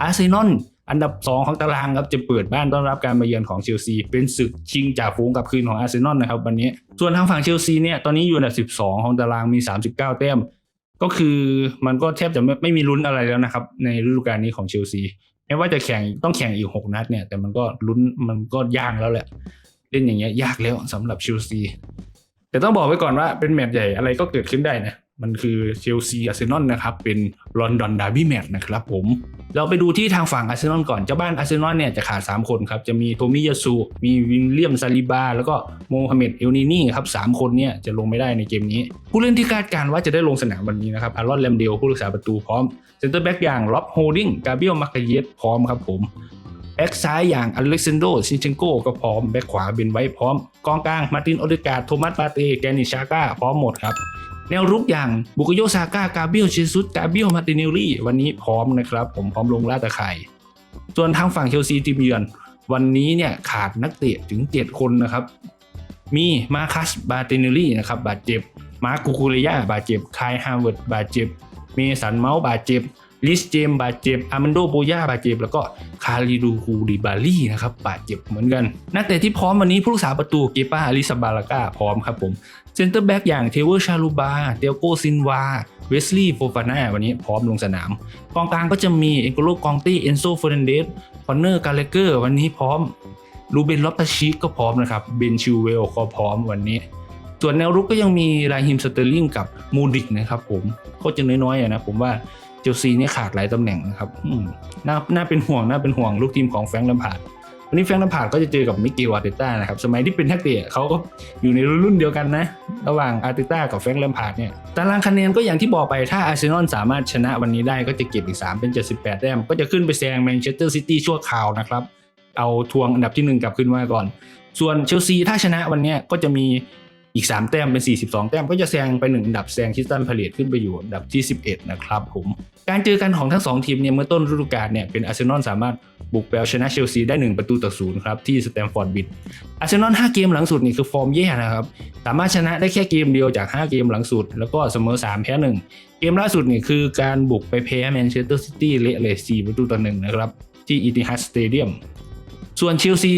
อาร์เซนอลอันดับ 2 ของตารางครับจะเปิดบ้านต้อนรับการมาเยือนของเชลซีเป็นศึกชิงจ่าฝูงกับคืนของอาร์เซนอลนะครับวันนี้ ส่วนทางฝั่งเชลซีเนี่ยตอนนี้อยู่อันดับ 12 ของตารางมี 39 แต้ม ก็คือมันก็แทบจะไม่ไม่มีลุ้นอะไรแล้วนะครับ ในฤดูกาลนี้ของเชลซีแม้ว่าจะแข่งต้องแข่งอีก 6 นัดเนี่ยแต่มันก็ลุ้นมันก็ยากแล้วแหละ เล่นอย่างเงี้ยยากแล้วสำหรับเชลซีแต่ต้องบอกไว้ก่อนว่าเป็นแมตช์ใหญ่อะไรก็เกิดขึ้นได้นะ มันคือเชลซีอาร์เซนอลนะครับ เป็นลอนดอนดาร์บี้แมตช์นะครับผม เราไปดูที่ทางฝั่งอาร์เซนอลก่อน เจ้าบ้านอาร์เซนอลเนี่ยจะขาด 3 คนครับ จะมีโทมิยาสุมีวินเลียมซาลิบา แล้วก็โมฮัมเหม็ดเอลนีนี่ครับสามคนเนี่ยจะลงไม่ได้ในเกมนี้ ผู้เล่นที่คาดการว่าจะได้ลงสนามวันนี้นะครับอารอนแลมเดลผู้รักษาประตูพร้อมเซนเตอร์แบ็กอย่างล็อบโฮลดิงกาเบียลมาคเยสพร้อมครับผมแบ็กซ้ายอย่างอเล็กซานโดซินเชนโกก็พร้อมแบ็กขวาเบนไว้พร้อมกองกลางมาร์ตินโอเดกาโทมัสปาเตแกนิชาก้าพร้อมหมดครับ แนวรุกอย่างบุกโยซาก้ากาเบียลเชซุสกาเบียลมาติเนลลี่วันนี้พร้อมนะครับ ผมพร้อมลงลาตะไคร่ส่วนทางฝั่งเชลซีทีมเยือน วันนี้เนี่ยขาดนักเตะถึง 7 คนนะครับ มีมาคัสบาเตเนลลี่นะครับบาดเจ็บ มาร์คูคูเรยาบาดเจ็บคายฮาร์เวิร์ดบาดเจ็บ เมสันเมาส์บาดเจ็บ ลิสเจมบาดเจ็บอามันโดโบยาบาดเจ็บ แล้วก็คาริดูคูดิบาลี่นะครับบาดเจ็บเหมือนกัน นักเตะที่พร้อมวันนี้ผู้รักษาประตูเกป้าอาลิซาบาลาก้าพร้อมครับผมเซนเตอร์แบ็กอย่างเทเวอร์ชาลูบาเตียโกซินวาเวสลีย์โฟฟาน่าวันนี้พร้อมลงสนาม กองกลางก็จะมีเอ็นโกโลกองตี้เอนโซเฟอร์นันเดสคอนเนอร์กาเลเกอร์วันนี้พร้อมลูเบนลอปตาชิกก็พร้อมนะครับเบนชิวเวลก็พร้อมวันนี้ส่วนแนวรุกก็ยังมีราฮิมสเตอร์ลิงกับมูดิกนะครับผมก็จะน้อยๆนะผมว่า เจลซีเนี่ยขาดหลายตำแหน่งนะครับน่าน่าเป็นห่วงน่าเป็นห่วงลูกทีมของแฟรงค์ลมพาร์ดวันนี้แฟรงค์ลมพาร์ดก็จะเจอกับมิเกลอาร์เตต้านะครับสมัยที่เป็นนักเตะเขาก็อยู่ในรุ่นเดียวกันนะ ระหว่างอาร์เตต้ากับแฟรงค์ลมพาร์ดเนี่ยตารางคะแนนก็อย่างที่บอกไปถ้าอาร์เซนอลสามารถชนะวันนี้ได้ก็จะเก็บอีก 3 เป็น 78 แต้ม ก็จะขึ้นไปแซงแมนเชสเตอร์ซิตี้ชั่วคราวนะครับเอาทวงอันดับที่ 1 กลับขึ้นมาก่อน ส่วนเชลซีถ้าชนะวันนี้ก็จะมี อีก 3 แต้มเป็น 42 แต้มก็จะแซงไป1อันดับแซงคิสตันพาเลตขึ้นไปอยู่อันดับที่ 11 นะครับผม การเจอกันของทั้ง 2 ทีมเนี่ยเมื่อต้นฤดูกาลเนี่ยเป็นอาร์เซนอลสามารถบุกไปเอาชนะเชลซีได้ 1 ประตูต่อศูนย์ครับ ที่สแตมฟอร์ดบิดอาร์เซนอล5เกมหลังสุดนี่คือฟอร์มแย่นะครับ สามารถชนะได้แค่เกมเดียวจาก 5 เกมหลังสุด แล้วก็เสมอ 3 แพ้ 1 เกมล่าสุดนี่คือการบุกไปแพ้แมนเชสเตอร์ซิตี้เละเลย4ประตูต่อ1นะครับที่อีติฮัดสเตเดียมส่วนเชลซี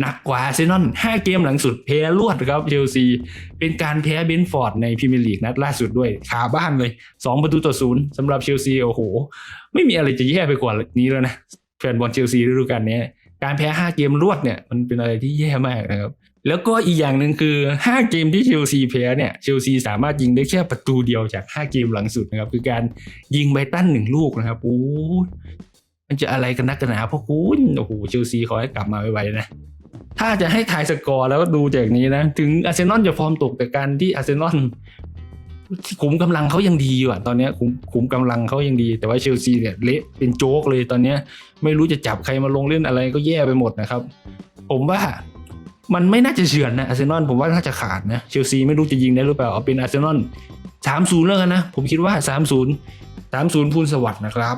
หนักกว่าอาร์เซนอล5เกมหลังสุดแพ้รวดครับเชลซีเป็นการแพ้เบนฟอร์ดในพรีเมียร์ลีกนัดล่าสุดด้วยขาบ้านเลย 2 ประตูต่อศูนย์สำหรับเชลซีโอ้โห ไม่มีอะไรจะแย่ไปกว่านี้แล้วนะแฟนบอลเชลซีฤดูกาลนี้การแพ้ 5 เกมรวดเนี่ยมันเป็นอะไรที่แย่มากนะครับแล้วก็อีกอย่างหนึ่งคือ 5 เกมที่เชลซีแพ้เนี่ยเชลซีสามารถยิงได้แค่ประตูเดียวจาก 5 เกมหลังสุดนะครับคือการยิงไบตันหนึ่งลูกนะครับโอ้มันจะอะไรกันนักกันหนาเพราะคุณโอ้โหเชลซีขอให้กลับมาไวๆนะ ถ้าจะให้ทายสกอร์แล้วก็ดูจากนี้นะ ถึงอาร์เซนอลจะฟอร์มตกแต่การที่อาร์เซนอลขุมกำลังเขายังดีอยู่อะตอนนี้ขุมขุมกำลังเขายังดี แต่ว่าเชลซีเนี่ยเละเป็นโจ๊กเลยตอนเนี้ไม่รู้จะจับใครมาลงเล่นอะไรก็แย่ไปหมดนะครับ ผมว่ามันไม่น่าจะเฉือนนะอาร์เซนอลผมว่าน่าจะขาดนะเชลซีไม่รู้จะยิงได้หรือเปล่าเอาเป็นอาร์เซนอลสามศูนย์แล้วกันนะ ผมคิดว่าสามศูนย์สามศูนย์พูนสวัสด์นะครับ